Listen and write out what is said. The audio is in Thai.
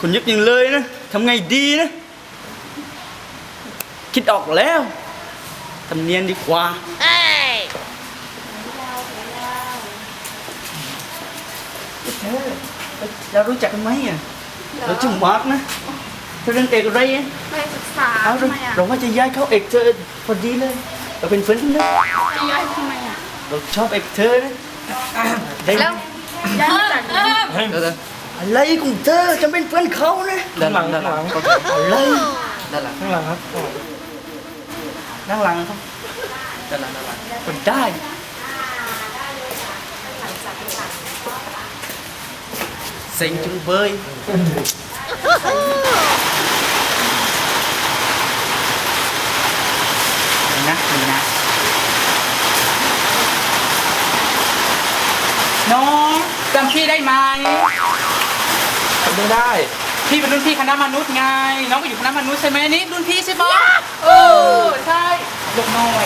คุณยึกยังเลยนะทำไงดีนะ คิดออกแล้วทำเนียนดีกว่าเธอเรารู้จักกันไหมอะเราชื่อมาร์กนะเธอเรียนเอกอะไรอะไปศึกษาเอาทำไมอะเราว่าจะย้ายเข้าเอกเธอพอดีเลย เราเป็นเพื่อนกันนะจะย้ายทำไมอะเราชอบเอกเธอนะได้แล้วย้ายมาจากไหนเดี๋ยวๆ อะไรของเธอจะเป็นเพื่อนเขานะด้านหลังด้านหลังอะไรด้านหลังข้างหลังครับด้านหลังครับด้านหลังด้านหลังมันได้เซ็งจุงเบยนี่นะนี่นะน้องจำพี่ได้ไหม ไม่ได้ พี่เป็นรุ่นพี่คณะมนุษย์ไง น้องก็อยู่คณะมนุษย์ใช่ไหมนี่รุ่นพี่ใช่ปะเออใช่ยกหน่อย